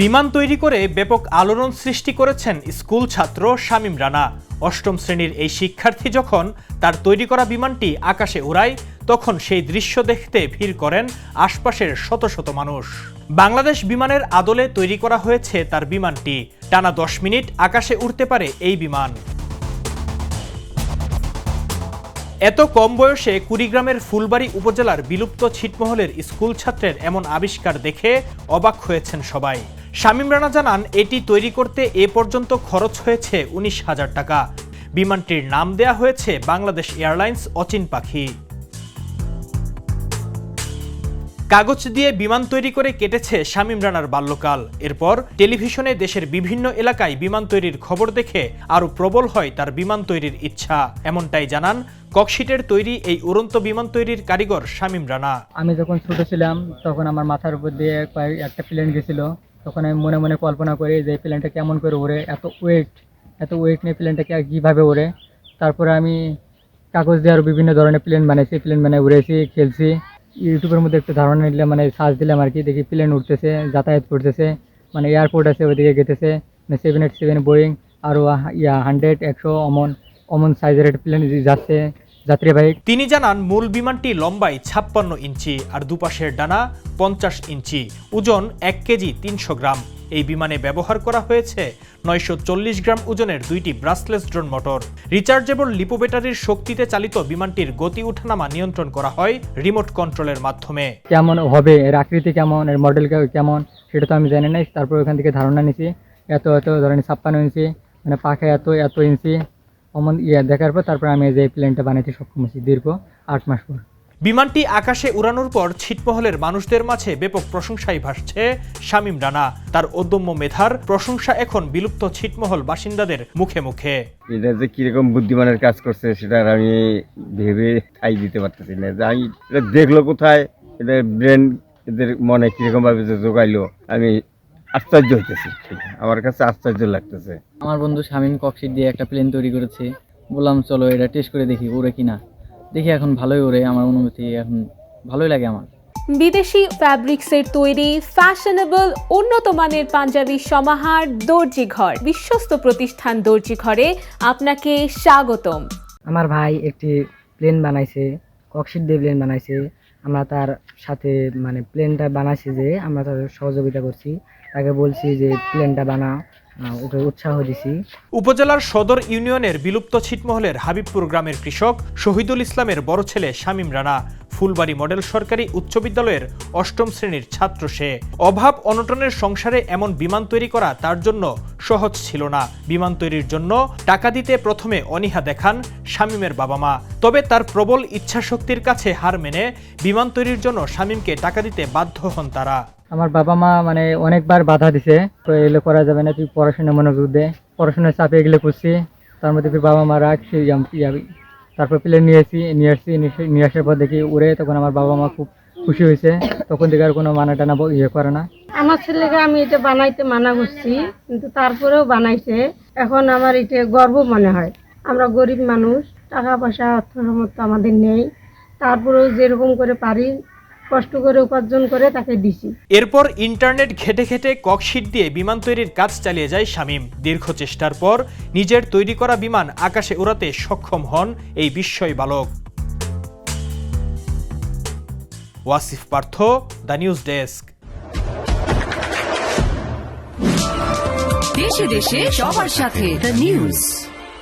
বিমান তৈরি করে ব্যাপক আলোড়ন সৃষ্টি করেছেন স্কুল ছাত্র শামীম রানা। অষ্টম শ্রেণির এই শিক্ষার্থী যখন তার তৈরি করা বিমানটি আকাশে উড়ায়, তখন সেই দৃশ্য দেখতে ভিড় করেন আশপাশের শত শত মানুষ। বাংলাদেশ বিমানের আদলে তৈরি করা হয়েছে তার বিমানটি। টানা দশ মিনিট আকাশে উড়তে পারে এই বিমান। এত কম বয়সে কুড়িগ্রামের ফুলবাড়ি উপজেলার বিলুপ্ত ছিটমহলের স্কুল ছাত্রের এমন আবিষ্কার দেখে অবাক হয়েছেন সবাই। শামীম রানা জানান, এটি তৈরি করতে এ পর্যন্ত খরচ হয়েছে উনিশ হাজার টাকা। বিমানটির নাম দেয়া হয়েছে বাংলাদেশ এয়ারলাইন্স অচিন পাখি। কাগজ দিয়ে বিমান তৈরি করে কেটেছে শামীম রানার বাল্যকাল। এরপর টেলিভিশনে দেশের বিভিন্ন এলাকায় বিমান তৈরির খবর দেখে আরও প্রবল হয় তার বিমান তৈরির ইচ্ছা। এমনটাই জানান, ককশিটের তৈরি এই উড়ন্ত বিমান তৈরির কারিগর শামীম রানা। আমি যখন ছোট ছিলাম, তখন আমার মাথার উপর দিয়ে একটা প্লেন গেছিল। তখন আমি মনে মনে কল্পনা করি যে প্লেনটা কেমন করে ওড়ে, এত ওয়েট এত ওয়েট নিয়ে প্লেনটা কীভাবে ওড়ে। তারপরে আমি কাগজ দিয়ে আরও বিভিন্ন ধরনের প্লেন বানাইছি, প্লেন বানাই উড়েছি, খেলছি। ইউটিউবের মধ্যে একটু ধারণা নিলাম মানে সার্চ দিলাম আর কি, দেখি প্লেন উঠতেছে যাতায়াত করতেছে মানে এয়ারপোর্ট আছে ওইদিকে গেতেছে মানে সেভেন এইট সেভেন বোয়িং আরও ইয়া হান্ড্রেড একশো, অমন অমন সাইজের একটা প্লেন যাচ্ছে। যাত্রীবাহী তিনি জানান মূল বিমানটি লম্বায় ছাপ্পান্ন ইঞ্চি আর দুপাশের ডানা পঞ্চাশ ইঞ্চি ওজন এক কেজি তিনশো গ্রাম। এই বিমানে ব্যবহার করা হয়েছে নয়শো চল্লিশ গ্রাম ওজনের দুইটি brushless drone motor. Rechargeable lipo ব্যাটারির শক্তিতে চালিত বিমানটির গতি উঠানামা নিয়ন্ত্রণ করা হয় রিমোট কন্ট্রোলের মাধ্যমে। কেমন হবে এর আকৃতি কেমন এর মডেল কেমন সেটা তো আমি জানি না তারপর ওখান থেকে ধারণা নিছি এত এত ধরেন ছাপ্পান্ন ইঞ্চি মানে পাখা এত এত ইঞ্চি অমন ইয়ে দেখার পর তারপর আমি এই যে প্লেনটা বানাইতে সক্ষম হয়েছি দীর্ঘ আট মাস পর। বিমানটি আকাশে উড়ানোর পর ছিটমহলের মানুষদের মাঝে ব্যাপক প্রশংসাই ভাসছে শামীম রানা। তার অদম্য মেধার প্রশংসা এখন বিলুপ্ত ছিটমহল বাসিন্দাদের মুখে মুখে। এটা যে কীরকম বুদ্ধিমানের কাজ করছে সেটা আর আমি ভেবে ঠাই দিতে পারতেছি না। যে আমি এটা দেখল কোথায় এদের ব্রেন এদের মনে কীরকম ভাবে যে জোগাইলো আমি আশ্চর্য হইতেছি। আমার কাছে আশ্চর্য লাগতেছে। আমার বন্ধু শামীম ককশিট দিয়ে একটা প্লেন তৈরি করেছে। বললাম চলো এটা টেস্ট করে দেখি ওরে কিনা? দেখি এখন ভালোই ওরে আমার অনুভূতি এখন ভালোই লাগে আমার। বিদেশি ফ্যাব্রিক্সের তৈরি ফ্যাশনেবল উন্নত মানের পাঞ্জাবি সমাহার দর্জি ঘর বিশ্বস্ত প্রতিষ্ঠান দর্জি ঘরে আপনাকে স্বাগতম। আমার ভাই একটি প্লেন বানাইছে ককশিট দিয়ে প্লেন বানাইছে। আমরা তার সাথে মানে প্লেনটা বানাইছি যে আমরা তার সহযোগিতা করছি। তাকে বলছি যে প্লেনটা বানা উৎসাহ দিছি। উপজেলার সদর ইউনিয়নের বিলুপ্ত ছিটমহলের হাবিবপুর গ্রামের কৃষক শহীদুল ইসলামের বড় ছেলে শামীম রানা, ফুলবাড়ি মডেল সরকারি উচ্চ বিদ্যালয়ের অষ্টম শ্রেণির ছাত্র সে। অভাব অনটনের সংসারে এমন বিমান তৈরি করা তার জন্য সহজ ছিল না। বিমান তৈরির জন্য টাকা দিতে প্রথমে অনীহা দেখান শামীমের বাবা মা। তবে তার প্রবল ইচ্ছাশক্তির কাছে হার মেনে বিমান তৈরির জন্য শামীমকে টাকা দিতে বাধ্য হন তারা। আমার বাবা মা মানে অনেকবার বাধা দিছে, তো এগুলো করা যাবে না, তুই পড়াশোনা মনোযোগ দে। পড়াশোনার চাপে এগুলো করছি, তার মধ্যে ফির বাবা মা রাখ আম- ইয়া- তারপর প্লেন নিয়ে এসি নিয়ে আসছি, নিয়ে- আসার পর দেখি উড়ে তখন আমার বাবা মা খুব খুশি হয়েছে, তখন থেকে আর কোনো মানা টানা ইয়ে করে না। আমার ছেলেকে আমি এটা বানাইতে মানা করছি, কিন্তু তারপরেও বানাইছে। এখন আমার এটা গর্ব মনে হয়। আমরা গরিব মানুষ, টাকা পয়সা অর্থ সামর্থ্য আমাদের নেই। তারপরেও যেরকম করে পারি কষ্ট করে উপার্জন করে তাকে দিছি। এরপর ইন্টারনেট ঘেটে ঘেটে ককশিট দিয়ে বিমান তৈরির কাজ চালিয়ে যায় শামীম। দীর্ঘ চেষ্টার পর নিজের তৈরি করা বিমান আকাশে উড়াতে সক্ষম হন এই বিস্ময় বালক। Wasif Partho the news desk. দেশে দেশে সবার সাথে দ্য নিউজ।